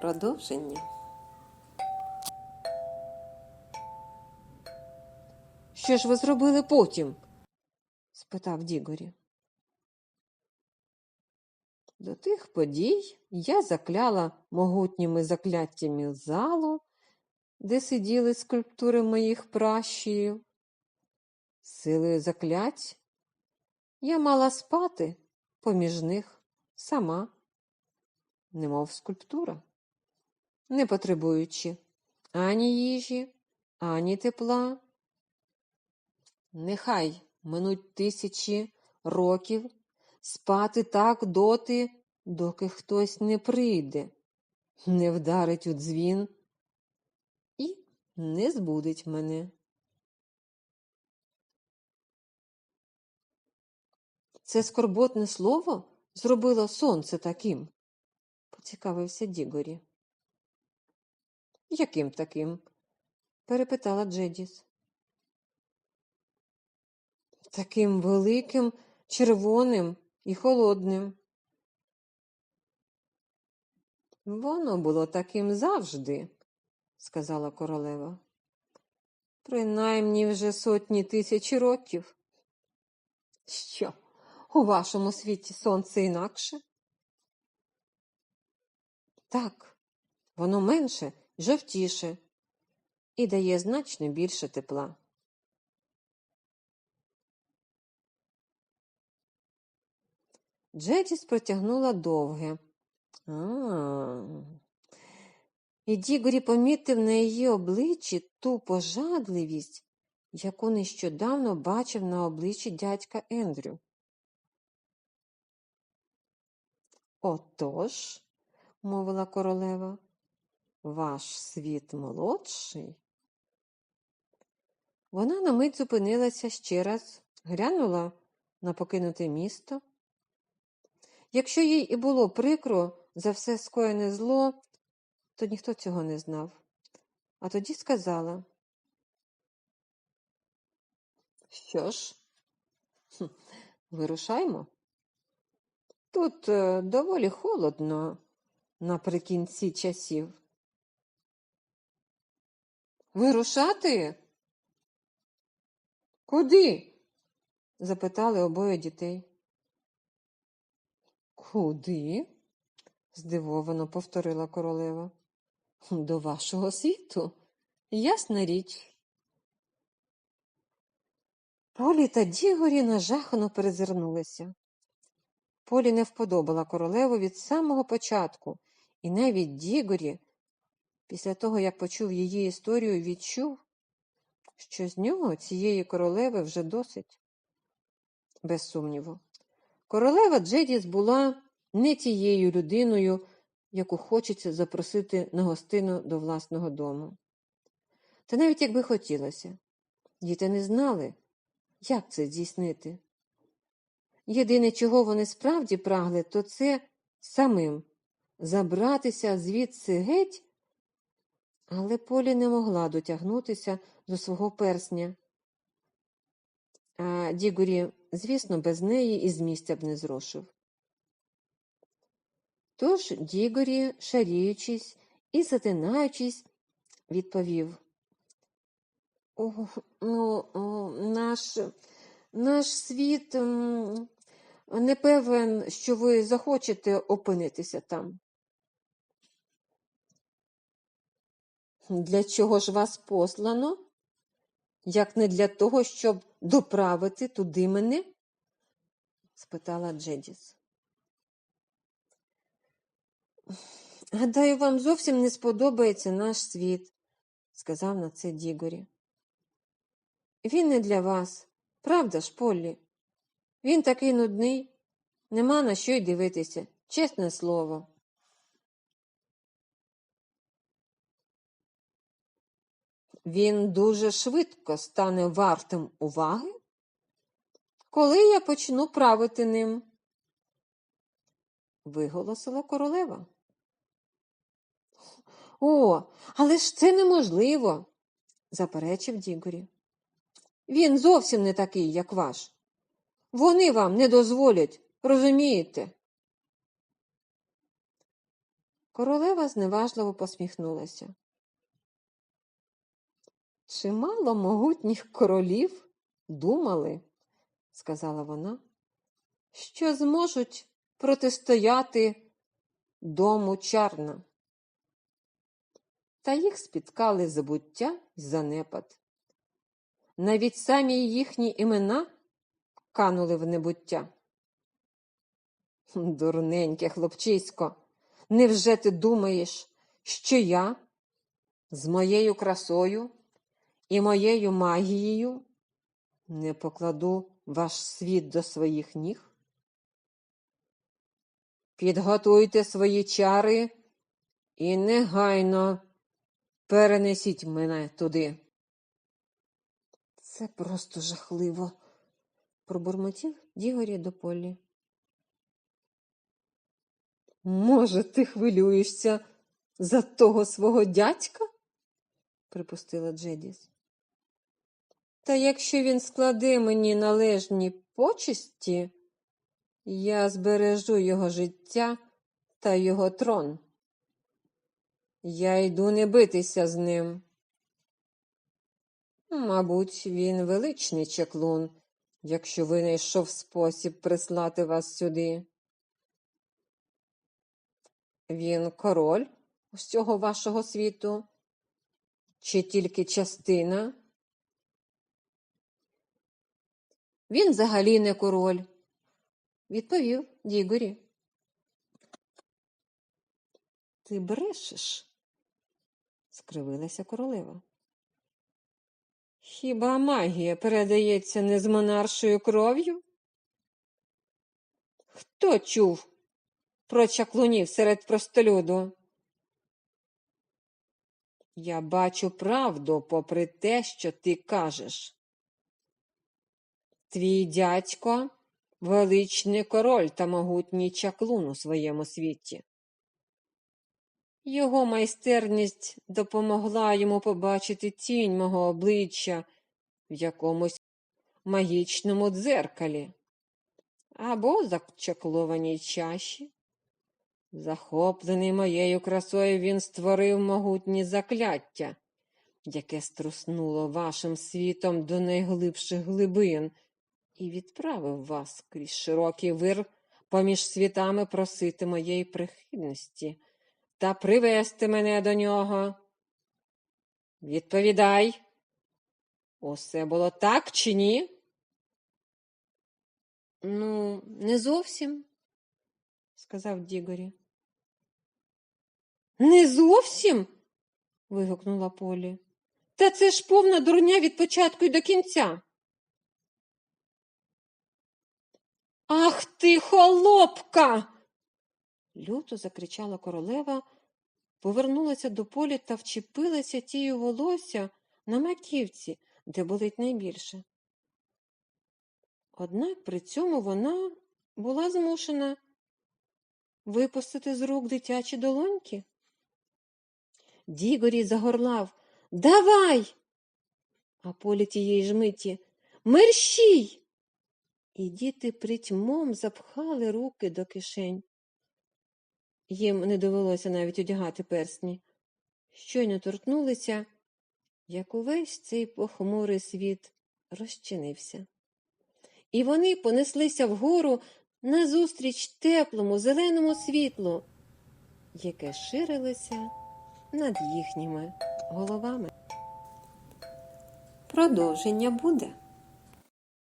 Продовження. Що ж ви зробили потім? спитав Дігорі. До тих подій я закляла могутніми закляттями залу, де сиділи скульптури моїх пращурів. Силою заклять я мала спати поміж них сама, немов скульптура, не потребуючи ані їжі, ані тепла. Нехай минуть тисячі років спати так доти, доки хтось не прийде, не вдарить у дзвін і не збудить мене. Це скорботне слово зробило сонце таким, поцікавився Дігорі. Яким таким? перепитала Джедіс. Таким великим, червоним і холодним. Воно було таким завжди, сказала королева. Принаймні вже сотні тисяч років. Що, у вашому світі сонце інакше? Так, воно менше, жовтіше і дає значно більше тепла. Джетіс протягнула довге. а А. І Дігорі помітив на її обличчі ту пожадливість, яку нещодавно бачив на обличчі дядька Ендрю. Отож, мовила королева, ваш світ молодший. Вона на мить зупинилася ще раз, глянула на покинуте місто. Якщо їй і було прикро за все скоєне зло, то ніхто цього не знав. А тоді сказала. Що ж, вирушаймо. Тут е, доволі холодно наприкінці часів. Вирушати? Куди? запитали обоє дітей. Куди? здивовано повторила королева. До вашого світу, ясна річ. Полі та Дігорі нажахано перезирнулися. Полі не вподобала королеву від самого початку, і навіть Дігорі, після того, як почув її історію, відчув, що з нього цієї королеви вже досить. Без сумніву. Королева Джедіс була не тією людиною, яку хочеться запросити на гостину до власного дому. Та навіть якби хотілося, діти не знали, як це здійснити. Єдине, чого вони справді прагли, то це самим забратися звідси геть, але Полі не могла дотягнутися до свого персня. А Дігорі, звісно, без неї і з місця б не зрошив. Тож Дігорі, шаріючись і затинаючись, відповів О, ну, о, наш, наш світ м, не певен, що ви захочете опинитися там. Для чого ж вас послано? Як не для того, щоб доправити туди мене? спитала Джедіс. Гадаю, вам зовсім не сподобається наш світ, сказав на це Дігорі. Він не для вас, правда ж, Поллі? Він такий нудний, нема на що й дивитися, чесне слово. Він дуже швидко стане вартим уваги, коли я почну правити ним, виголосила королева. О, але ж це неможливо, заперечив Дігорі. Він зовсім не такий, як ваш. Вони вам не дозволять, розумієте? Королева зневажливо посміхнулася. Чимало могутніх королів думали, сказала вона, що зможуть протистояти дому чарна. Та їх спіткали забуття й занепад. Навіть самі їхні імена канули в небуття. Дурненьке хлопчисько, невже ти думаєш, що я з моєю красою і моєю магією не покладу ваш світ до своїх ніг? Підготуйте свої чари і негайно перенесіть мене туди. Це просто жахливо, пробурмотів Дігорі до Полі. Може, ти хвилюєшся за того свого дядька? припустила Джедіс. Та якщо він складе мені належні почесті, я збережу його життя та його трон. Я йду не битися з ним. Мабуть, він величний чеклун, якщо винайшов спосіб прислати вас сюди. Він король усього вашого світу? Чи тільки частина? Він взагалі не король, відповів Дігорі. Ти брешеш, скривилася королева. Хіба магія передається не з монаршою кров'ю? Хто чув про чаклунів серед простолюду? Я бачу правду попри те, що ти кажеш. Твій дядько величний король та могутній чаклун у своєму світі. Його майстерність допомогла йому побачити тінь мого обличчя в якомусь магічному дзеркалі або зачаклованій чаші. Захоплений моєю красою, він створив могутні закляття, яке струснуло вашим світом до найглибших глибин і відправив вас крізь широкий вир поміж світами просити моєї прихильності та привести мене до нього. Відповідай, усе було так чи ні? Ну, не зовсім, сказав Дігорі. Не зовсім? вигукнула Полі. Та це ж повна дурня від початку й до кінця. Ах ти, холопка. люто закричала королева, повернулася до полі та вчепилася тією волосся на маківці, де болить найбільше. Однак при цьому вона була змушена випустити з рук дитячі долоньки. Дігорі загорлав Давай. А полі тієї ж миті Мерщій. І діти притьмом запхали руки до кишень. Їм не довелося навіть одягати персні. Щойно торкнулися, як увесь цей похмурий світ розчинився. І вони понеслися вгору назустріч теплому зеленому світлу, яке ширилося над їхніми головами. Продовження буде.